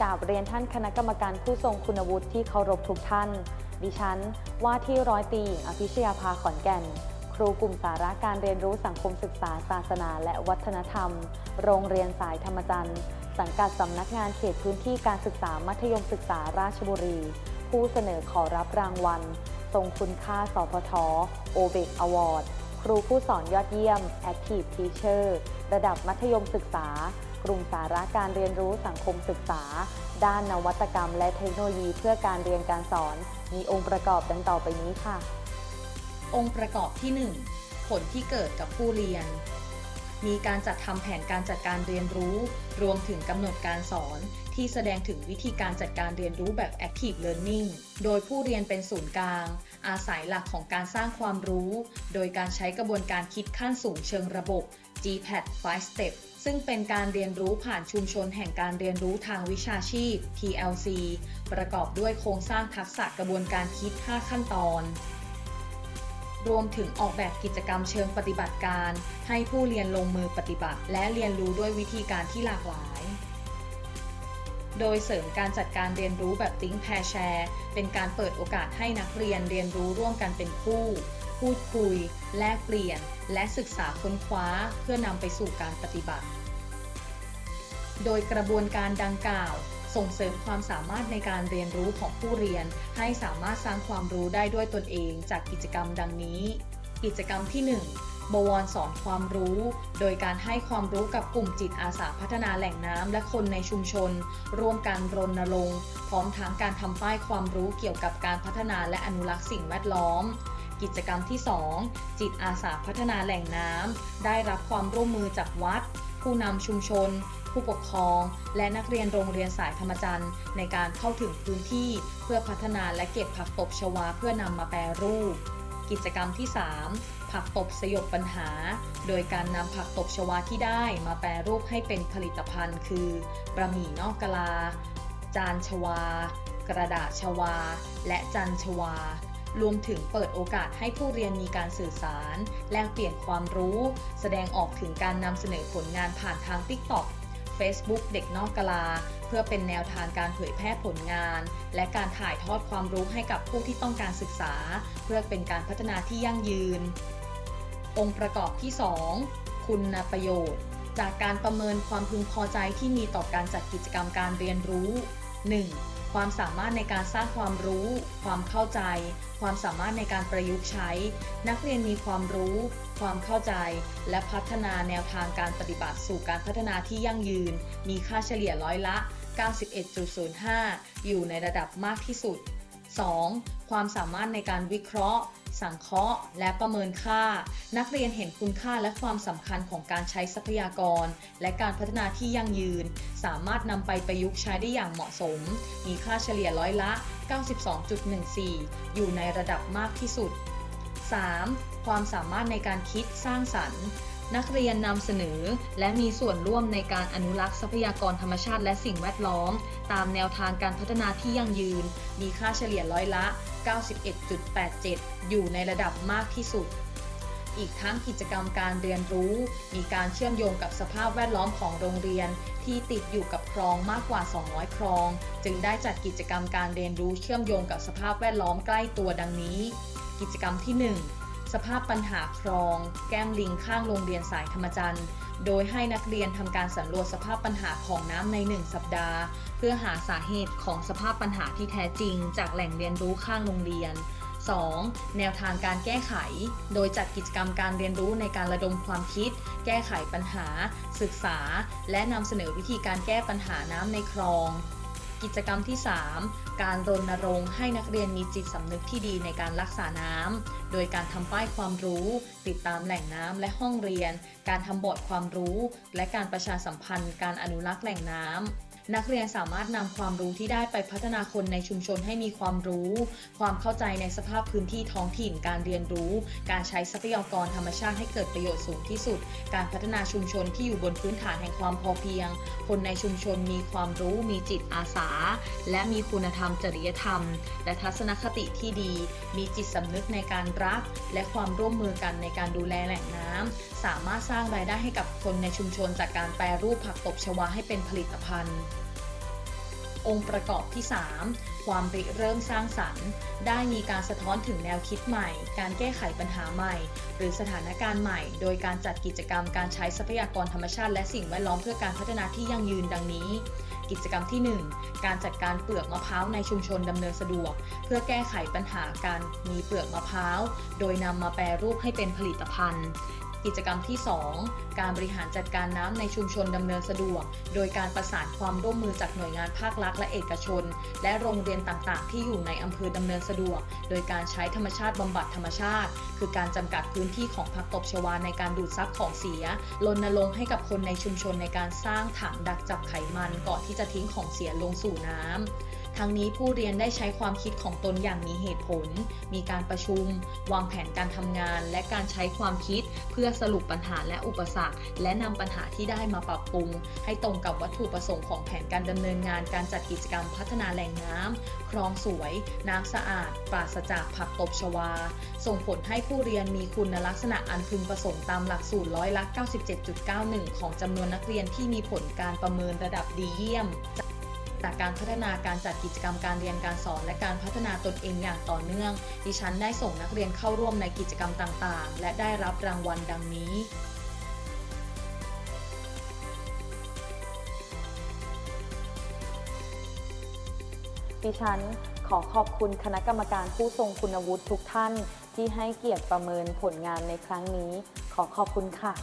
กราบเรียนท่านคณะกรรมการผู้ทรงคุณวุฒิที่เคารพทุกท่าน ดิฉัน ว่าที่ร้อยตีหญิงอภิชยาภาขอนแก่น ครูกลุ่มสาระการเรียนรู้สังคมศึกษาศาสนา และวัฒนธรรม โรงเรียนสายธรรมจันทร์ สังกัดสำนักงานเขตพื้นที่การศึกษามัธยมศึกษาราชบุรี ผู้เสนอขอรับรางวัล ทรงคุณค่าสพทโอเบกอวอร์ดครูผู้สอนยอดเยี่ยม Active Teacher ระดับมัธยมศึกษา กลุ่มสาระการเรียนรู้สังคมศึกษา ด้านนวัตกรรม และเทคโนโลยีเพื่อการเรียนการสอน มีองค์ประกอบดังต่อไปนี้ค่ะ องค์ประกอบที่ 1 ผลที่เกิดกับผู้เรียน มีการจัดทำแผนการจัดการเรียนรู้ รวมถึงกำหนดการสอน ที่แสดงถึงวิธีการจัดการเรียนรู้แบบ Active Learning โดยผู้เรียนเป็นศูนย์กลาง อาศัยหลักของการสร้างความรู้ โดยการใช้กระบวนการคิดขั้นสูงเชิงระบบ GPAT 5 Step ซึ่งเป็นการเรียนรู้ผ่านชุมชนแห่งการเรียนรู้ทางวิชาชีพ TLC ประกอบด้วยโครงสร้างทักษะกระบวนการคิด 5 ขั้นตอน รวมถึงออกแบบกิจกรรมเชิงปฏิบัติการ ให้ผู้เรียนลงมือปฏิบัติ และเรียนรู้ด้วยวิธีการที่หลากหลายโดยเสริมการจัดการเรียนรู้แบบ Think Pair Share เป็นการเปิดโอกาสให้นักเรียนเรียนรู้ร่วมกันเป็นคู่ พูดคุย แลกเปลี่ยน และศึกษาค้นคว้าเพื่อนำไปสู่การปฏิบัติ โดยกระบวนการดังกล่าว ส่งเสริมความสามารถในการเรียนรู้ของผู้เรียน ให้สามารถสร้างความรู้ได้ด้วยตนเองจากกิจกรรมดังนี้ กิจกรรมที่ 1บวรสอนความรู้ โดยการให้ความรู้กับกลุ่มจิตอาสาพัฒนาแหล่งน้ำและคนในชุมชน ร่วมกันรณรงค์ พร้อมทั้งการทำป้ายความรู้เกี่ยวกับการพัฒนาและอนุรักษ์สิ่งแวดล้อม กิจกรรมที่ 2 จิตอาสาพัฒนาแหล่งน้ำ ได้รับความร่วมมือจากวัด ผู้นำชุมชน ผู้ปกครอง และนักเรียนโรงเรียนสายธรรมจันทร์ในการเข้าถึงพื้นที่ เพื่อพัฒนาและเก็บผักตบชวาเพื่อนำมาแปรรูป กิจกรรมที่ 3 ผักตบสยบปัญหา โดยการนำผักตบชวาที่ได้มาแปรรูปให้เป็นผลิตภัณฑ์ คือบะหมี่นอกกะลา จานชวา กระดาษชวา และจันชวา รวมถึงเปิดโอกาสให้ผู้เรียนมีการสื่อสาร แลกเปลี่ยนความรู้ แสดงออกถึงการนำเสนอผลงานผ่านทาง TikTok Facebook เด็กนอกกะลา เพื่อเป็นแนวทางการเผยแพร่ผลงาน และการถ่ายทอดความรู้ให้กับผู้ที่ต้องการศึกษา เพื่อเป็นการพัฒนาที่ยั่งยืน องค์ประกอบที่ 2 คุณประโยชน์ จากการประเมินความพึงพอใจที่มีต่อการจัดกิจกรรมการเรียนรู้ 1. ความสามารถในการสร้างความรู้ ความเข้าใจ ความสามารถในการประยุกต์ใช้ นักเรียนมีความรู้ ความเข้าใจ และพัฒนาแนวทางการปฏิบัติสู่การพัฒนาที่ยั่งยืน มีค่าเฉลี่ยร้อยละ 91.05 อยู่ในระดับมากที่สุด 2. ความสามารถในการวิเคราะห์ สังเคราะห์ และประเมินค่า นักเรียนเห็นคุณค่าและความสำคัญของการใช้ทรัพยากร และการพัฒนาที่ยั่งยืน สามารถนำไปประยุกต์ใช้ได้อย่างเหมาะสม มีค่าเฉลี่ยร้อยละ 92.14 อยู่ในระดับมากที่สุด 3. ความสามารถในการคิดสร้างสรรค์ นักเรียนนำเสนอ และมีส่วนร่วมในการอนุรักษ์ทรัพยากรธรรมชาติและสิ่งแวดล้อม ตามแนวทางการพัฒนาที่ยั่งยืน มีค่าเฉลี่ยร้อยละ 91.87 อยู่ในระดับมากที่สุด อีกทั้งกิจกรรมการเรียนรู้ มีการเชื่อมโยงกับสภาพแวดล้อมของโรงเรียน ที่ติดอยู่กับคลองมากกว่า 200 คลอง จึงได้จัดกิจกรรมการเรียนรู้เชื่อมโยงกับสภาพแวดล้อมใกล้ตัวดังนี้ กิจกรรมที่ 1 สภาพปัญหาคลอง แก้มลิงข้างโรงเรียนสายธรรมจันทร์ โดยให้นักเรียนทำการสำรวจสภาพปัญหาของน้ำใน 1 สัปดาห์ เพื่อหาสาเหตุของสภาพปัญหาที่แท้จริง จากแหล่งเรียนรู้ข้างโรงเรียน 2. แนวทางการแก้ไข โดยจัดกิจกรรมการเรียนรู้ในการระดมความคิด แก้ไขปัญหา ศึกษา และนำเสนอวิธีการแก้ปัญหาน้ำในคลอง กิจกรรมที่ 3 การรณรงค์ให้นักเรียนมีจิตสำนึกที่ดีในการรักษาน้ำ โดยการทำป้ายความรู้ ติดตามแหล่งน้ำและห้องเรียน การทำบอร์ดความรู้ และการประชาสัมพันธ์ การอนุรักษ์แหล่งน้ำ นักเรียนสามารถนำความรู้ที่ได้ไปพัฒนาคนในชุมชนให้มีความรู้ ความเข้าใจในสภาพพื้นที่ท้องถิ่น การเรียนรู้ การใช้ทรัพยากรธรรมชาติให้เกิดประโยชน์สูงที่สุด การพัฒนาชุมชนที่อยู่บนพื้นฐานแห่งความพอเพียง คนในชุมชนมีความรู้ มีจิตอาสา และมีคุณธรรมจริยธรรม และทัศนคติที่ดี มีจิตสำนึกในการรัก และความร่วมมือกันในการดูแลแหล่งน้ำสามารถสร้างรายได้ให้กับคนในชุมชนจากการแปรรูปผักตบชวาให้เป็นผลิตภัณฑ์ องค์ประกอบที่ 3 ความริเริ่มสร้างสรรค์ ได้มีการสะท้อนถึงแนวคิดใหม่ การแก้ไขปัญหาใหม่ หรือสถานการณ์ใหม่ โดยการจัดกิจกรรมการใช้ทรัพยากรธรรมชาติและสิ่งแวดล้อมเพื่อการพัฒนาที่ยั่งยืนดังนี้ กิจกรรมที่ 1 การจัดการเปลือกมะพร้าวในชุมชนดำเนินสะดวก เพื่อแก้ไขปัญหาการมีเปลือกมะพร้าว โดยนำมาแปรรูปให้เป็นผลิตภัณฑ์ กิจกรรมที่ 2 การบริหารจัดการน้ำในชุมชนดำเนินสะดวก โดยการประสานความร่วมมือจากหน่วยงานภาครัฐและเอกชน และโรงเรียนต่างๆ ที่อยู่ในอำเภอดำเนินสะดวก โดยการใช้ธรรมชาติบำบัดธรรมชาติ คือการจำกัดพื้นที่ของผักตบชวาในการดูดซับของเสียรณรงค์ให้กับคนในชุมชนในการสร้างถังดักจับไขมันก่อนที่จะทิ้งของเสียลงสู่น้ำ ทั้งนี้ผู้เรียนได้ใช้ความคิดของตนอย่างมีเหตุผล มีการประชุม วางแผนการทำงาน และการใช้ความคิด เพื่อสรุปปัญหาและอุปสรรค และนำปัญหาที่ได้มาปรับปรุง ให้ตรงกับวัตถุประสงค์ของแผนการดำเนินงาน การจัดกิจกรรมพัฒนาแหล่งน้ำคลองสวย น้ำสะอาด ปราศจากผักตบชวา ส่งผลให้ผู้เรียนมีคุณลักษณะอันพึงประสงค์ตามหลักสูตรร้อยละ 97.91 ของจำนวนนักเรียนที่มีผลการประเมินระดับดีเยี่ยม จากการพัฒนาการจัดกิจกรรมการเรียนการสอน และการพัฒนาตนเองอย่างต่อเนื่อง ดิฉันได้ส่งนักเรียนเข้าร่วมในกิจกรรมต่างๆ และได้รับรางวัลดังนี้ดิฉันขอขอบคุณคณะกรรมการผู้ทรงคุณวุฒิทุกท่าน ที่ให้เกียรติประเมินผลงานในครั้งนี้ ขอขอบคุณค่ะ